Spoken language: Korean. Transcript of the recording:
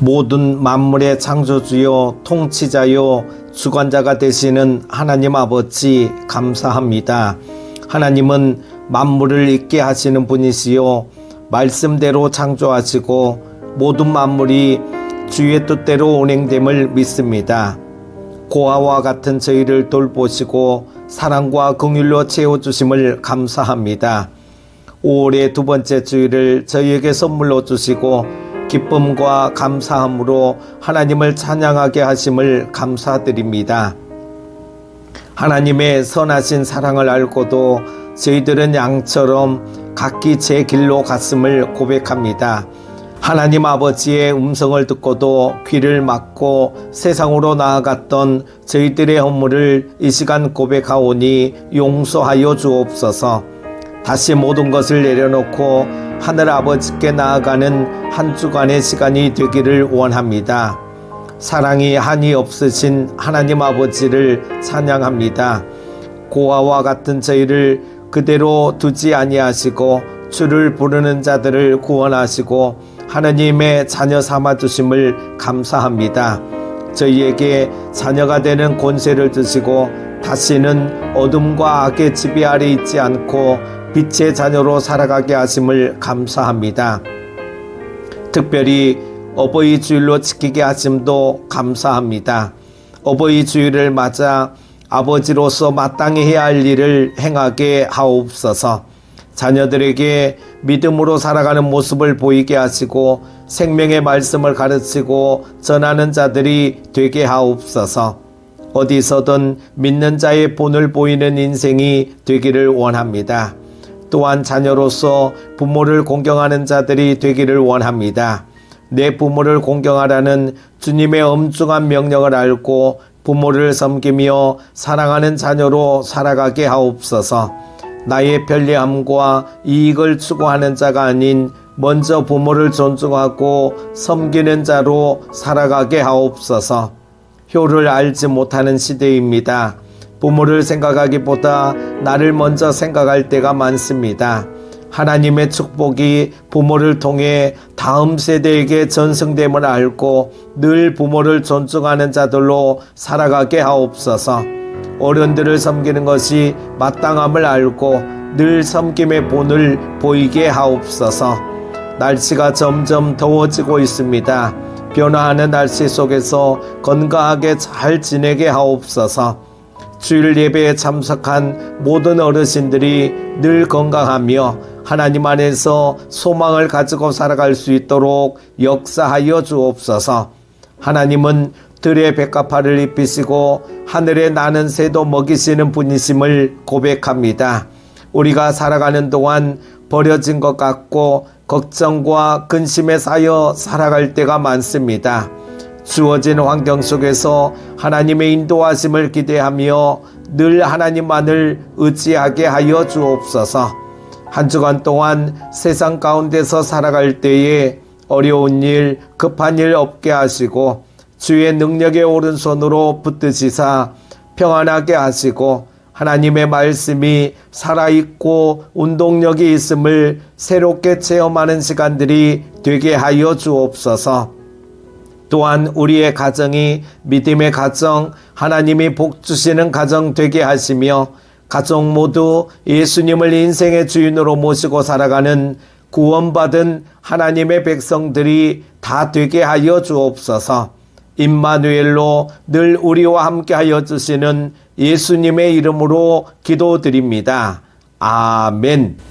모든 만물의 창조주요 통치자요 주관자가 되시는 하나님 아버지 감사합니다. 하나님은 만물을 있게 하시는 분이시요 말씀대로 창조하시고 모든 만물이 주의 뜻대로 운행됨을 믿습니다. 고아와 같은 저희를 돌보시고 사랑과 긍휼로 채워 주심을 감사합니다. 5월의 두 번째 주일을 저희에게 선물로 주시고 기쁨과 감사함으로 하나님을 찬양하게 하심을 감사드립니다. 하나님의 선하신 사랑을 알고도 저희들은 양처럼 각기 제 길로 갔음을 고백합니다. 하나님 아버지의 음성을 듣고도 귀를 막고 세상으로 나아갔던 저희들의 허물을 이 시간 고백하오니 용서하여 주옵소서. 다시 모든 것을 내려놓고 하늘 아버지께 나아가는 한 주간의 시간이 되기를 원합니다. 사랑이 한이 없으신 하나님 아버지를 찬양합니다. 고아와 같은 저희를 그대로 두지 아니하시고 주를 부르는 자들을 구원하시고 하나님의 자녀 삼아 주심을 감사합니다. 저희에게 자녀가 되는 권세를 주시고 다시는 어둠과 악의 지배 아래 있지 않고 빛의 자녀로 살아가게 하심을 감사합니다. 특별히 어버이 주일로 지키게 하심도 감사합니다. 어버이 주일을 맞아 아버지로서 마땅히 해야 할 일을 행하게 하옵소서. 자녀들에게 믿음으로 살아가는 모습을 보이게 하시고 생명의 말씀을 가르치고 전하는 자들이 되게 하옵소서. 어디서든 믿는 자의 본을 보이는 인생이 되기를 원합니다. 또한 자녀로서 부모를 공경하는 자들이 되기를 원합니다. 내 부모를 공경하라는 주님의 엄중한 명령을 알고 부모를 섬기며 사랑하는 자녀로 살아가게 하옵소서. 나의 편리함과 이익을 추구하는 자가 아닌 먼저 부모를 존중하고 섬기는 자로 살아가게 하옵소서. 효를 알지 못하는 시대입니다. 부모를 생각하기보다 나를 먼저 생각할 때가 많습니다. 하나님의 축복이 부모를 통해 다음 세대에게 전승됨을 알고 늘 부모를 존중하는 자들로 살아가게 하옵소서. 어른들을 섬기는 것이 마땅함을 알고 늘 섬김의 본을 보이게 하옵소서. 날씨가 점점 더워지고 있습니다. 변화하는 날씨 속에서 건강하게 잘 지내게 하옵소서. 주일 예배에 참석한 모든 어르신들이 늘 건강하며 하나님 안에서 소망을 가지고 살아갈 수 있도록 역사하여 주옵소서. 하나님은 들의 백합화를 입히시고 하늘에 나는 새도 먹이시는 분이심을 고백합니다. 우리가 살아가는 동안 버려진 것 같고 걱정과 근심에 쌓여 살아갈 때가 많습니다. 주어진 환경 속에서 하나님의 인도하심을 기대하며 늘 하나님만을 의지하게 하여 주옵소서. 한 주간 동안 세상 가운데서 살아갈 때에 어려운 일, 급한 일 없게 하시고 주의 능력의 오른손으로 붙드시사 평안하게 하시고 하나님의 말씀이 살아있고 운동력이 있음을 새롭게 체험하는 시간들이 되게 하여 주옵소서. 또한 우리의 가정이 믿음의 가정, 하나님이 복 주시는 가정 되게 하시며 가정 모두 예수님을 인생의 주인으로 모시고 살아가는 구원받은 하나님의 백성들이 다 되게 하여 주옵소서. 임마누엘로 늘 우리와 함께 하여 주시는 예수님의 이름으로 기도드립니다. 아멘.